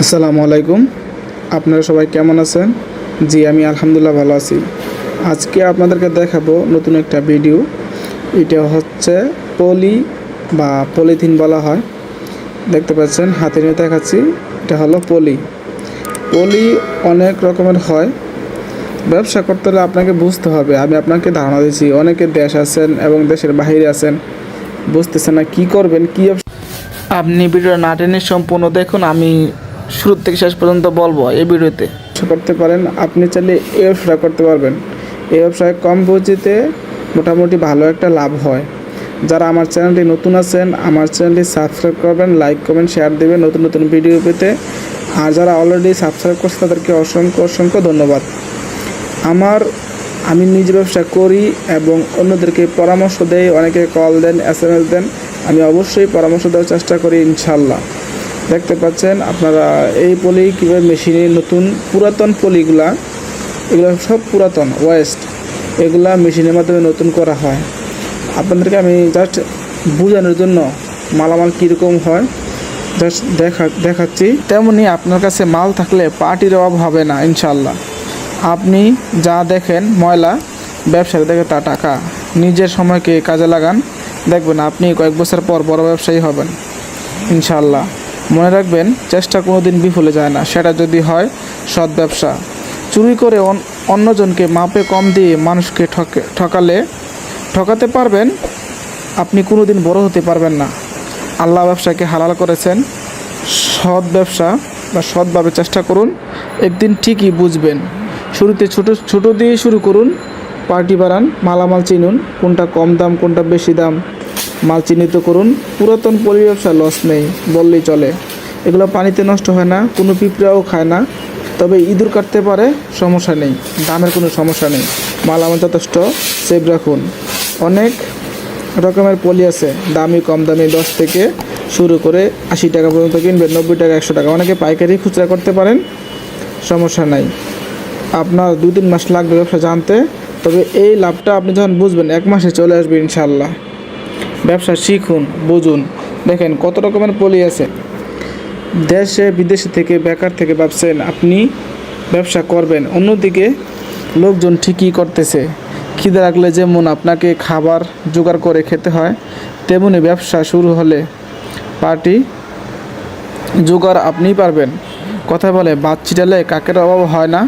আসসালামু আলাইকুম। আপনারা সবাই কেমন আছেন? জি, আমি আলহামদুলিল্লাহ ভালো আছি। আজকে আপনাদেরকে দেখাবো নতুন একটা ভিডিও। এটা হচ্ছে পলি বা পলিথিন বলা হয়। দেখতে পাচ্ছেন, হাতে নিয়ে দেখাচ্ছি। এটা হলো পলি। পলি অনেক রকমের হয়। ব্যবসা করতে হলে আপনাকে বুঝতে হবে। আমি আপনাকে ধারণা দিচ্ছি অনেকে দেশ আছেন এবং দেশের বাইরে আছেন। বুঝতেছেন না কী করবেন, কী আপনি ভিডিও না টেনে সম্পূর্ণ দেখুন, আমি শুরু থেকে শেষ পর্যন্ত বলব এই ভিডিওতে। করতে পারেন, আপনি চাইলে এই ব্যবসা করতে পারবেন। এই ব্যবসায় কম পুঁজিতে মোটামুটি ভালো একটা লাভ হয়। যারা আমার চ্যানেলটি নতুন আছেন, আমার চ্যানেলটি সাবস্ক্রাইব করবেন, লাইক, কমেন্ট, শেয়ার দেবেন নতুন নতুন ভিডিও পেতে। আর যারা অলরেডি সাবস্ক্রাইব করছে তাদেরকে অসংখ্য অসংখ্য ধন্যবাদ। আমার, আমি নিজে ব্যবসা করি এবং অন্যদেরকে পরামর্শ দেই, অনেকে কল দেন এস এম এস দেন, আমি অবশ্যই পরামর্শ দেওয়ার চেষ্টা করি ইনশাল্লাহ দেখতে পাচ্ছেন, আপনারা এই পলি কীভাবে মেশিনে নতুন পুরাতন পলিগুলা, এগুলো সব পুরাতন ওয়েস্ট এগুলা মেশিনের মাধ্যমে নতুন করা হয়। আপনাদেরকে আমি জাস্ট বোঝানোর জন্য মালামাল কীরকম হয় জাস্ট দেখা, দেখাচ্ছি। তেমনি আপনার কাছে মাল থাকলে পার্টির অভাব হবে না ইনশাল্লাহ আপনি যা দেখেন, ময়লা ব্যবসায়ী দেখে তা টাকা। নিজের সময়কে কাজে লাগান। দেখবেন আপনি কয়েক বছর পর বড় ব্যবসায়ী হবেন ইনশাল্লাহ মনে রাখবেন, চেষ্টা কোনো দিন বিফলে যায় না। সেটা যদি হয়, সৎ ব্যবসা। চুরি করে অন- অন্যজনকে মাপে কম দিয়ে মানুষকে ঠকে, ঠকালে, ঠকাতে পারবেন, আপনি কোনো দিন বড় হতে পারবেন না। আল্লাহ ব্যবসাকে হালাল করেছেন। সৎ ব্যবসা বা সৎভাবে চেষ্টা করুন, একদিন ঠিকই বুঝবেন। শুরুতে ছোট ছোট দিয়ে শুরু করুন, পার্টি বাড়ান, মালামাল চিনুন, কোনটা কম দাম, কোনটা বেশি দাম। মাল চিহ্নিত করুন। পুরাতন পলি ব্যবসা লস নেই, বললেই চলে। এগুলো পানিতে নষ্ট হয় না, কোনো পিঁপড়াও খায় না। তবে ইঁদুর কাটতে পারে, সমস্যা নেই। দামের কোনো সমস্যা নেই। মাল আমার যথেষ্ট সেভ রাখুন। অনেক রকমের পলি আছে, দামি, কম দামি, দশ থেকে শুরু করে আশি টাকা পর্যন্ত কিনবেন, নব্বই টাকা, একশো টাকা। অনেকে পাইকারি খুচরা করতে পারেন, সমস্যা নাই। আপনার দু তিন মাস লাগবে ব্যবসা জানতে। তবে এই লাভটা আপনি যখন বুঝবেন, এক মাসে চলে আসবে ইনশাল্লাহ ব্যবসা শিখুন, বুঝুন। দেখেন কত রকমের পলি আছে। দেশে, বিদেশে থেকে বেকার থেকে ভাবছেন আপনি ব্যবসা করবেন। অন্যদিকে লোকজন ঠিকই করতেছে। খিদে রাখলে যেমন আপনাকে খাবার জোগাড় করে খেতে হয়, তেমনি ব্যবসা শুরু হলে পার্টি জোগাড় আপনিই পারবেন। কথা বলে বাদ ছিটালে কাকের অভাব হয় না।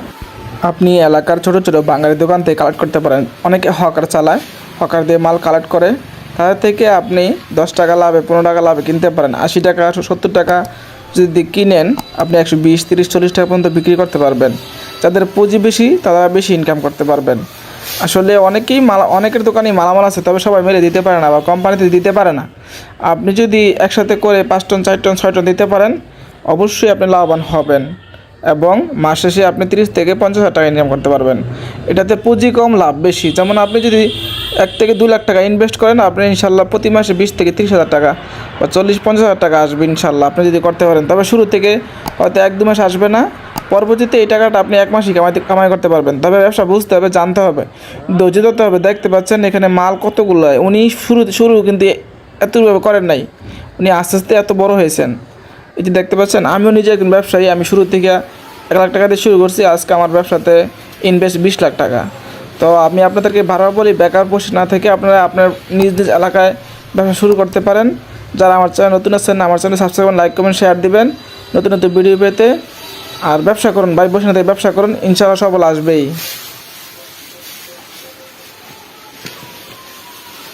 আপনি এলাকার ছোট ছোট বাঙালি দোকান থেকে কালেক্ট করতে পারেন। অনেকে হকার চালায়, হকার দিয়ে মাল কালেক্ট করে। তাদের থেকে আপনি দশ টাকা লাভে, পনেরো টাকা লাভে কিনতে পারেন। আশি টাকা সত্তর টাকা যদি কিনেন, আপনি একশো বিশ, তিরিশ, চল্লিশ টাকা পর্যন্ত বিক্রি করতে পারবেন। যাদের পুঁজি বেশি, তারা বেশি ইনকাম করতে পারবেন। আসলে অনেকেই মালা অনেকের দোকানেই মালামাল আছে, তবে সবাই মেরে দিতে পারে না বা কোম্পানিতে দিতে পারে না। আপনি যদি একসাথে করে পাঁচ টন, চার টন, ছয় টন দিতে পারেন, অবশ্যই আপনি লাভবান হবেন এবং মাস শেষে আপনি তিরিশ থেকে পঞ্চাশ হাজার টাকা ইনকাম করতে পারবেন। এটাতে পুঁজি কম, লাভ বেশি। যেমন আপনি যদি এক থেকে দু লাখ টাকা ইনভেস্ট করেন, আপনি ইনশাল্লাহ প্রতি মাসে বিশ থেকে তিরিশ হাজার টাকা বা চল্লিশ পঞ্চাশ হাজার টাকা আসবে ইনশাল্লাহ, আপনি যদি করতে পারেন। তবে শুরু থেকে হয়তো এক দু মাস আসবে না, পরবর্তীতে এই টাকাটা আপনি এক মাসই কামাইতে, কামাই করতে পারবেন। তবে ব্যবসা বুঝতে হবে, জানতে হবে, ধৈর্য ধরতে হবে। দেখতে পাচ্ছেন এখানে মাল কতগুলো হয় উনি শুরু শুরু কিন্তু এতভাবে করেন নাই, উনি আস্তে আস্তে এত বড় হয়েছেন। এই যে দেখতে পাচ্ছেন, আমিও নিজে একজন ব্যবসায়ী, আমি শুরু থেকে এক লাখ টাকা দিয়ে শুরু করছি, আজকে আমার ব্যবসাতে ইনভেস্ট বিশ লাখ টাকা। তো আমি আপনাদেরকে ভাড়া বলি, বেকার বসে না থেকে আপনারা আপনার নিজ নিজ এলাকায় ব্যবসা শুরু করতে পারেন। যারা আমার চ্যানেল নতুন আছেন, আমার channel subscribe like comment share দিবেন। নতুন নতুন ভিডিও পেতে। আর ব্যবসা করুন, ভাই বসে না থেকে ব্যবসা করুন, ইনশাআল্লাহ সবল আসবেই।